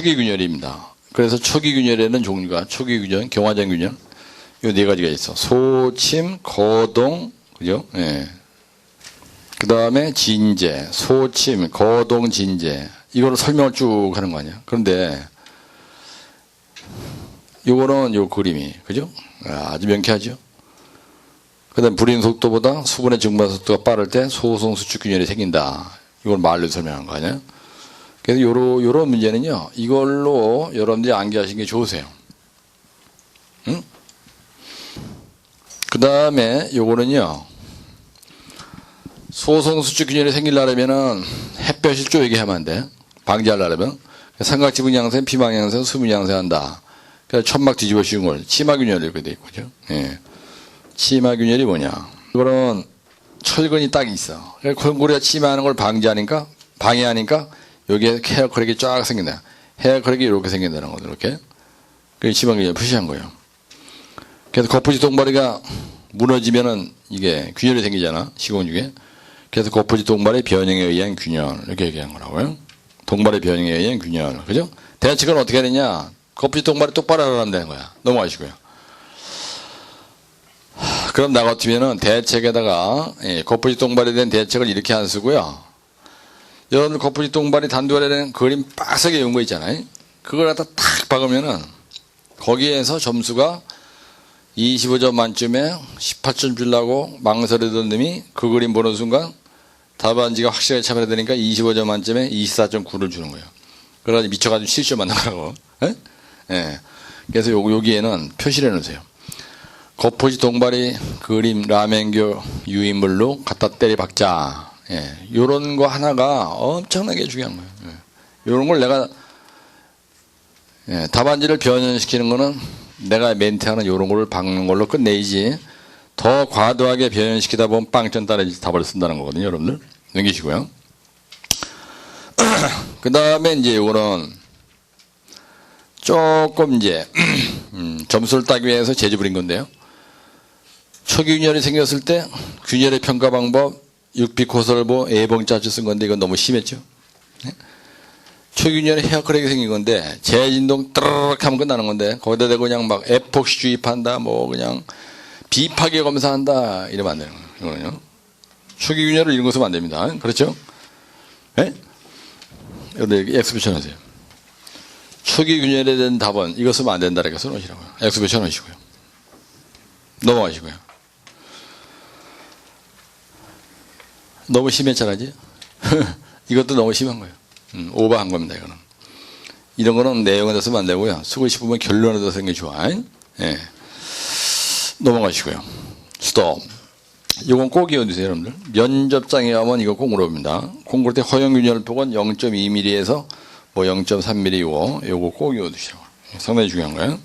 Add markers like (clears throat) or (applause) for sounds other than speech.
초기 균열입니다. 그래서 초기 균열에는 종류가 초기 균열, 경화장 균열 요 네 가지가 있어. 소침, 거동, 그죠? 예. 그 다음에 진제, 소침, 거동, 진제 이거를 설명을 쭉 하는 거 아니야. 그런데 요거는 요 그림이 그죠? 아, 아주 명쾌하죠. 그다음 불인 속도보다 수분의 증발 속도가 빠를 때 소송 수축 균열이 생긴다. 이걸 말로 설명한 거 아니야? 그래서 요런 요런 문제는요. 이걸로 여러분들이 암기하시는 게 좋으세요. 응? 그 다음에 요거는요. 소송 수축 균열이 생기려면은 햇볕이 쪼이게 하면 안 돼. 방지하려면 삼각지분 양생, 피망 양생, 수분 양생한다. 그래서 천막 뒤집어 씌운 걸 치마균열 이렇게 돼 있거죠. 예. 치마균열이 뭐냐? 이거는 철근이 딱 있어. 그래서 콩고리가 치마하는 걸 방지하니까 방해하니까 여기에 헤어크랙이 쫙 생긴다. 헤어크랙이 이렇게 생긴다는 거죠. 이렇게. 그게 치마균열 표시한 거예요. 그래서 거푸지 동바리가 무너지면은 이게 균열이 생기잖아. 시공 중에. 그래서 거푸지 동발의 변형에 의한 균열 이렇게 얘기한 거라고요. 동발의 변형에 의한 균열. 그죠? 대책은 어떻게 해야 되냐? 거푸지 동발이 똑바로 하란다는 거야. 넘어가시고요. 하, 그럼 나 같으면은 대책에다가 예, 거푸지 동발에 대한 대책을 이렇게 안 쓰고요. 여러분들 거푸지 동발이 단두발에 대한 그림 빡세게 외운 거 있잖아요. 그걸 갖다 탁 박으면은 거기에서 점수가 25점 만점에 18점 주려고 망설이던 놈이 그 그림 보는 순간 답안지가 확실하게 차별해 되니까 25점 만점에 24.9를 주는 거예요. 그러다 미쳐가지고 7점 만나라고. 예? 예. 그래서 요, 여기에는 표시를 해놓으세요. 거푸지 동발이 그림 라멘교 유인물로 갖다 때리 박자. 예. 요런 거 하나가 엄청나게 중요한 거예요. 예. 요런 걸 내가 예, 답안지를 변형시키는 거는 내가 멘트하는 이런 걸 박는 걸로 끝내야지 더 과도하게 변형시키다 보면 빵점 따라지 답을 쓴다는 거거든요 여러분들 넘기시고요 (clears throat) 그 다음에 이제 이거는 조금 이제 (clears throat) 음, 점수를 따기 위해서 제지 부린 건데요 초균열이 생겼을 때 균열의 평가 방법 육비코설보 애봉짜주 쓴 건데 이건 너무 심했죠. 초균열에 헤어크랙이 생긴 건데 재진동 따르륵 하면 끝나는 건데 거기다 대고 그냥 막 에폭시 주입한다 뭐 그냥 비파괴 검사한다 이러면 안 되는 거예요. 초기균열을 거 쓰면 안 됩니다. 그렇죠? 예? 여기 엑스 붙여놓으세요. 초기균열에 대한 답은 쓰면 안 된다 이렇게 써놓으시라고요. 엑스 붙여놓으시고요. 넘어가시고요 너무 심했잖아지 (laughs) 이것도 너무 심한 거예요 음, 오버한 겁니다, 이거는. 이런 거는 쓰면 안 되고요. 쓰고 싶으면 결론에다 쓰는 게 좋아. 예. 넘어가시고요. 스톱. 이건 꼭 이어주세요, 여러분들. 면접장에 가면 이거 꼭 물어봅니다. 공부할 때 허용균열 폭은 0.2mm에서 뭐 0.3mm고, 요거 꼭 이어두시라고. 상당히 중요한 거예요.